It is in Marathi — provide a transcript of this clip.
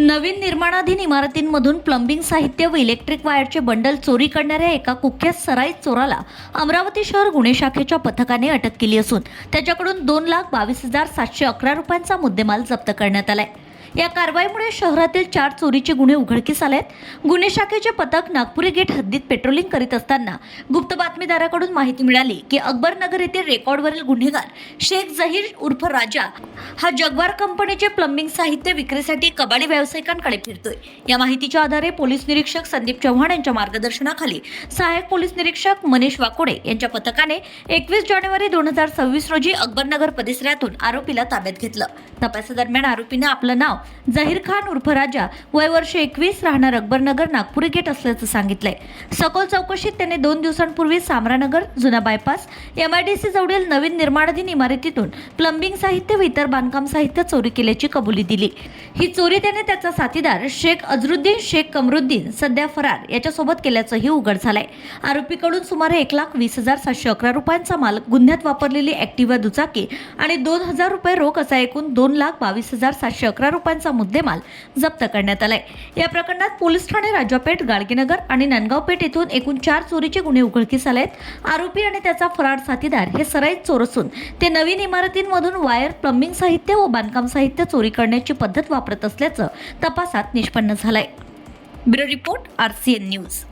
नवीन निर्माणाधीन इमारतींमधून प्लंबिंग साहित्य व इलेक्ट्रिक वायरचे बंडल चोरी करणाऱ्या एका कुख्यात सराईत चोराला अमरावती शहर गुन्हे शाखेच्या पथकाने अटक केली असून त्याच्याकडून दोन लाख बावीस हजार सातशे अकरा रुपयांचा मुद्देमाल जप्त करण्यात आलाय. या कारवाईमुळे शहरातील चार चोरीचे गुन्हे उघडकीस आहेत गुन्हे शाखेचे पथक नागपुरी गेट हद्दीत पेट्रोलिंग करीत असताना गुप्त बातमीदाराकडून माहिती मिळाली की अकबरनगर येथील रेकॉर्डवरील गुन्हेगार शेख जहीर उर्फ राजा हा जगवार कंपनीचे प्लंबिंग साहित्य विक्रीसाठी कबाडी व्यावसायिकांकडे फिरतोय. या माहितीच्या आधारे पोलीस निरीक्षक संदीप चव्हाण यांच्या मार्गदर्शनाखाली सहाय्यक पोलीस निरीक्षक मनीष वाकोडे यांच्या पथकाने एकवीस जानेवारी दोन हजार सव्वीस रोजी अकबरनगर परिसरातून आरोपीला ताब्यात घेतलं. तपासादरम्यान आरोपीनं आपलं नाव जहीर खान उर्फ राजा वय वर्ष एकवीस राहणार अकबरनगर नागपुरी गेट असल्याचं सांगितलंय. सखोल चौकशीत त्याने दोन दिवसांपूर्वी सामरानगर जुना bypass M I D C जवळील नवीन निर्माणाधीन इमारतीतून प्लंबिंग साहित्य व इतर बांधकाम साहित्य चोरी केल्याची कबुली दिली. ही चोरी त्याने त्याचा साथीदार शेख अजरुद्दीन शेख कमरुद्दीन सध्या फरार याच्यासोबत केल्याचंही उघड झालंय. आरोपीकडून सुमारे एक लाख वीस हजार सातशे अकरा रुपयांचा माल गुन्ह्यात वापरलेली ऍक्टिव्हा दुचाकी आणि दोन हजार रुपये रोख असा एकूण दोन लाख बावीस हजार सातशे अकरा रुपयांचा मुद्देमाल जप्त करण्यात आलाय. या प्रकरणात पोलीस ठाणे राजापेठ गाडगेनगर आणि नांदगाव पेठ येथून एकूण चार चोरीचे गुन्हे उघडकीस आले आहेत आरोपी आणि त्याचा फरार साथीदार हे सराईत चोर असून ते नवीन इमारतींमधून वायर प्लंबिंग साहित्य व बांधकाम साहित्य चोरी करण्याची पद्धत वापरत असल्याचं तपासात निष्पन्न झालंय. Bureau report R C N news.